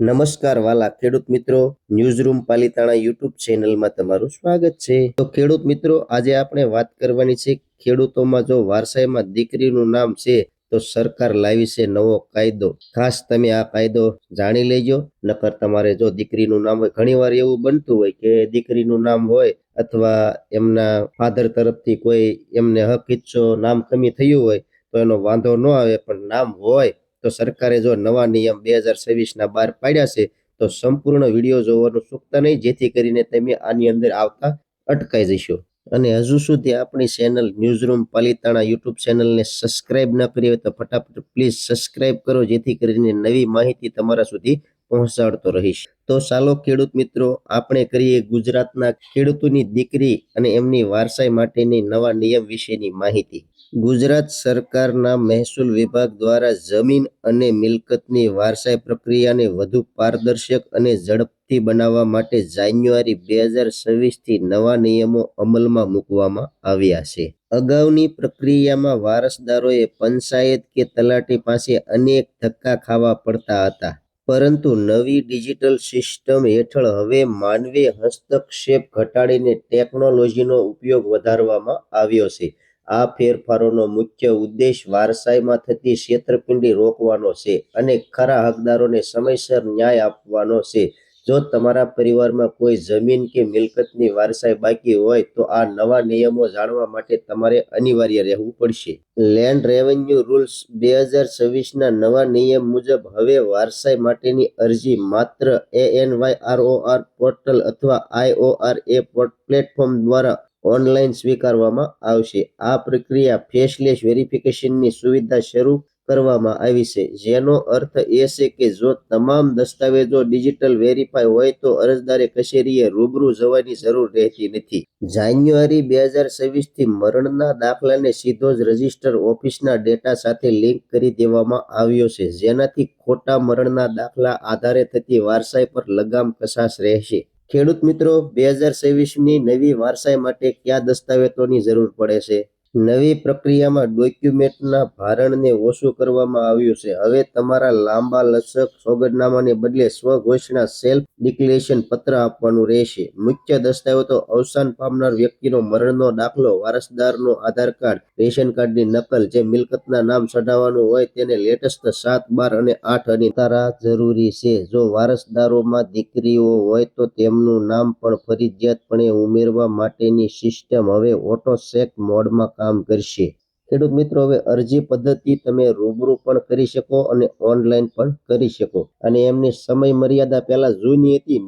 નમસ્કાર વાલા ખેડૂત મિત્રો. ન્યૂઝરૂમ પાલિતાણા યુટ્યુબ ચેનલમાં તમારું સ્વાગત છે. તો ખેડૂત મિત્રો, આજે આપણે વાત કરવાની છે ખેડૂતોમાં જો વારસાઈમાં દીકરીનું નામ છે, તો સરકાર લાવી છે નવો કાયદો. ખાસ તમે આ કાયદો જાણી લેજો, નકર તમારે જો દીકરીનું નામ હોય, ઘણીવાર એવું બનતું હોય કે દીકરીનું નામ હોય અથવા એમના ફાધર તરફથી કોઈ એમને હક ઈચ્છો નામ કમી થયું હોય, તો એનો વાંધો ન આવે, પણ નામ હોય તો સરકારે જો નવા નિયમ બે હજાર છવ્વીસના બહાર પાડ્યા છે, તો સંપૂર્ણ વીડિયો જોવાનું ચૂકતા નહીં, જેથી કરીને તમે આની અંદર આવતા અટકાઈ જશો. અને હજુ સુધી આપણી ચેનલ ન્યૂઝરૂમ પાલિતાણા યુટ્યુબ ચેનલને સબસ્ક્રાઇબ ન કરી હોય તો ફટાફટ પ્લીઝ સબસ્ક્રાઇબ કરો, જેથી કરીને નવી માહિતી તમારા સુધી પહોંચાડતો રહીશ. તો ચાલો ખેડૂત મિત્રો, આપણે કરીએ ગુજરાતના ખેડૂતોની દીકરી અને એમની વારસાઈ માટેની નવા નિયમ વિશેની માહિતી. ગુજરાત સરકારના મહેસૂલ વિભાગ દ્વારા જમીન અને મિલકતની વારસાઈ પ્રક્રિયાને વધુ પારદર્શક અને ઝડપથી બનાવવા માટે જાન્યુઆરી બે હજારથી નવા નિયમો અમલમાં મૂકવામાં આવ્યા છે. અગાઉની પ્રક્રિયામાં વારસદારોએ પંચાયત કે તલાટી પાસે અનેક ધક્કા ખાવા પડતા હતા. પરંતુ નવી ડિજિટલ સિસ્ટમ હેઠળ હવે માનવીય હસ્તક્ષેપ ઘટાડીને ટેકનોલોજીનો ઉપયોગ વધારવામાં આવ્યો છે. આ ફેરફારોનો મુખ્ય ઉદ્દેશ વારસાઈમાં થતી છેતરપિંડી રોકવાનો છે અને ખરા હકદારોને સમયસર ન્યાય આપવાનો છે. જો તમારા પરિવારમાં કોઈ જમીન કે મિલકતની વારસાઈ બાકી હોય તો આ નવા નિયમો જાણવા માટે તમારે અનિવાર્ય રહેવું પડશે. લેન્ડ રેવન્યુ રૂલ્સ બે હજાર છવ્વીસના નવા નિયમ મુજબ હવે વારસાઈ માટેની અરજી માત્ર એએનવાય આરઓઆર પોર્ટલ અથવા આઈઓઆર એ પ્લેટફોર્મ દ્વારા ઓનલાઈન સ્વીકારવામાં આવશે. આ પ્રક્રિયા ફેસલેસ વેરિફિકેશનની સુવિધા શરૂ કરવામાં આવી છે. જેનો અર્થ એ છે કે જો તમામ દસ્તાવેજો ડિજિટલ વેરીફાઈ હોય તો અરજદારે કચેરીએ રૂબરૂ જવાની જરૂર રહેતી નથી. જાન્યુઆરી બે હજાર છવ્વીસથી મરણના દાખલાને સીધો જ રજિસ્ટર ઓફિસના ડેટા સાથે લિંક કરી દેવામાં આવ્યો છે. જેનાથી ખોટા મરણના દાખલા આધારે થતી વારસાઈ પર લગામ કસાશ રહેશે. ખેડૂત મિત્રો, બે હજાર છવ્વીસની નવી વારસાઈ માટે કયા દસ્તાવેજોની જરૂર પડે છે? નવી પ્રક્રિયામાં ડોક્યુમેન્ટના ભારણને ઓછું કરવામાં આવ્યું છે. હવે તમારા લાંબા લચક સોગંદનામાને બદલે સ્વઘોષણા સેલ્ફ ડિક્લેરેશન પત્ર આપવાનું રહેશે. મુખ્ય દસ્તાવેજો અવસાન પામનાર વ્યક્તિનો મરણનો દાખલો, વારસદારનો આધાર કાર્ડ, રેશન કાર્ડની નકલ જે મિલકતના નામ ચઢાવવાનું હોય તેને લેટેસ્ટ સાત, બાર અને આઠ અને તારા જરૂરી છે. જો વારસદારોમાં દીકરીઓ હોય તો તેમનું નામ પણ ફરજિયાતપણે ઉમેરવા માટેની સિસ્ટમ હવે ઓટો ચેક મોડમાં કામ કરશે. ખેડૂત મિત્રો, હવે અરજી પદ્ધતિ તમે રૂબરૂ પણ કરી શકો અને ઓનલાઈન પણ કરી શકો. અને એમની સમય મર્યાદા પહેલા જૂની હતી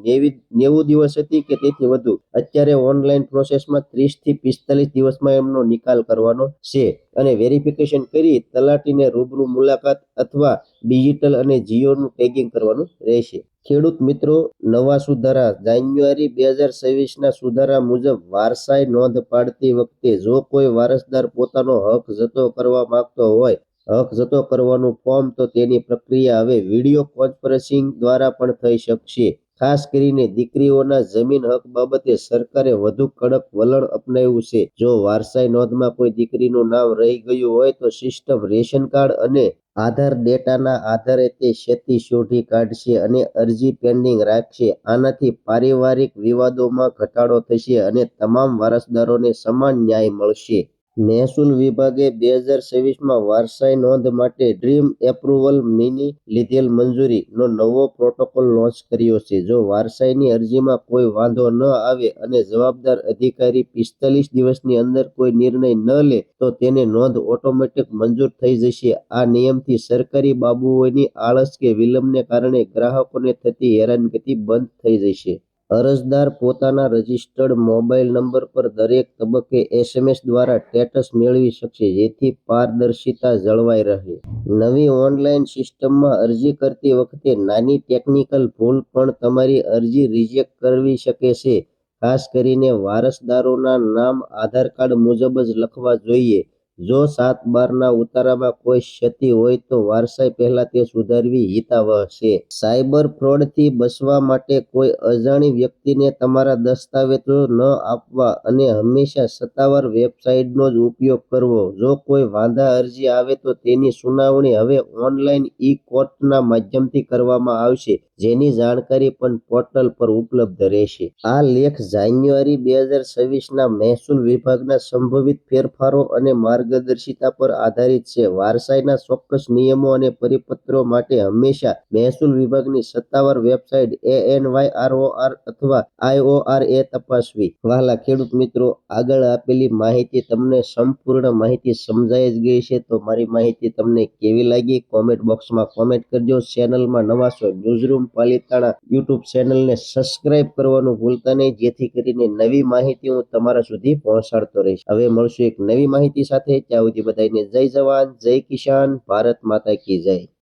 નેવું દિવસ હતી કે તેથી વધુ. અત્યારે ઓનલાઈન પ્રોસેસમાં ત્રીસથી પિસ્તાલીસ દિવસમાં એમનો નિકાલ કરવાનો છે. અને વેરિફિકેશન કરી તલાટીને રૂબરૂ મુલાકાત અથવા ડિજિટલ અને જીઓનું ટેગિંગ કરવાનું રહેશે. ખેડૂત મિત્રો, નવા સુધારા. જાન્યુઆરી બે હજાર છવ્વીસના સુધારા મુજબ વારસાઈ નોંધ પાડતી વખતે જો કોઈ વારસદાર પોતાનો હક જતો કરવા માંગતો હોય, હક જતો કરવાનું ફોર્મ, તો તેની પ્રક્રિયા હવે વીડિયો કોન્ફરન્સિંગ દ્વારા પણ થઈ શકશે. ખાસ કરીને દીકરીઓના જમીન હક બાબતે સરકારે વધુ કડક વલણ અપનાવ્યું છે. જો વારસાઈ નોંધમાં કોઈ દીકરીનું નામ રહી ગયું હોય, તો સિસ્ટમ રેશન કાર્ડ અને આધાર ડેટાના આધારે તે ક્ષતિ શોધી કાઢશે અને અરજી પેન્ડિંગ રાખશે. આનાથી પારિવારિક વિવાદોમાં ઘટાડો થશે અને તમામ વારસદારોને સમાન ન્યાય મળશે. મહેસૂલ વિભાગે બે હજાર છવ્વીસમાં વારસાઈ નોંધ માટે ડ્રીમ એપ્રુવલ મિની લીધેલ મંજૂરીનો નવો પ્રોટોકોલ લોન્ચ કર્યો છે. જો વારસાઈની અરજીમાં કોઈ વાંધો ન આવે અને જવાબદાર અધિકારી પિસ્તાલીસ દિવસની અંદર કોઈ નિર્ણય ન લે, તો તેને નોંધ ઓટોમેટિક મંજૂર થઈ જશે. આ નિયમથી સરકારી બાબુઓની આળસ કે વિલંબને કારણે ગ્રાહકોને થતી હેરાનગતિ બંધ થઈ જશે. અરજદાર પોતાના રજિસ્ટર્ડ મોબાઈલ નંબર પર દરેક તબક્કે એસએમએસ દ્વારા સ્ટેટસ મેળવી શકશે, જેથી પારદર્શિતા જળવાઈ રહે. નવી ઓનલાઈન સિસ્ટમમાં અરજી કરતી વખતે નાની ટેકનિકલ ભૂલ પણ તમારી અરજી રિજેક્ટ કરવી શકે છે, ખાસ કરીને વારસદારોના નામ, આધાર કાર્ડ મુજબ જ લખવા જોઈએ. જો સાત બારના ઉતારામાં કોઈ ક્ષતિ હોય તો વારસાઈ પહેલા તે સુધારવી હિતાવહ છે સાયબર ફ્રોડથી બચવા માટે કોઈ અજાણી વ્યક્તિને તમારા દસ્તાવેજો ન આપવા અને હંમેશા સત્તાવાર વેબસાઇટનો જ ઉપયોગ કરવો. જો કોઈ વાંધા અરજી આવે તો તેની સુનાવણી હવે ઓનલાઈન ઈ કોર્ટના માધ્યમથી કરવામાં આવશે. જેની જાણકારી પણ પોર્ટલ પર ઉપલબ્ધ રહેશે. આ લેખ જાન્યુઆરી બે હજાર છવ્વીસના મહેસૂલ વિભાગના સંભવિત ફેરફારો અને માર્ગદર્શિતા પર આધારિત છે. વારસાઈના ચોક્કસ નિયમો અને પરિપત્રો માટે હંમેશા મહેસૂલ વિભાગની સત્તાવાર website A N Y ANYROR અથવા આઈઓઆર એ તપાસવી. વાલા ખેડૂત મિત્રો, આગળ આપેલી માહિતી તમને સંપૂર્ણ માહિતી સમજાઈ જ ગઈ છે. તો મારી માહિતી તમને કેવી લાગી? કોમેન્ટ બોક્સમાં કોમેન્ટ કરજો. ચેનલમાં નવા છો? ન્યૂઝરૂમ પાલિતાણા યુટ્યુબ ચેનલને સબસ્ક્રાઇબ કરવાનું ભૂલતા નહીં. જેથી કરીને નવી માહિતી હું તમારા સુધી પહોંચાડતો રહીશ. હવે મળશું એક નવી માહિતી સાથે. ત્યાં સુધી બધાને જય જવાન જય કિસાન ભારત માતા કી જય.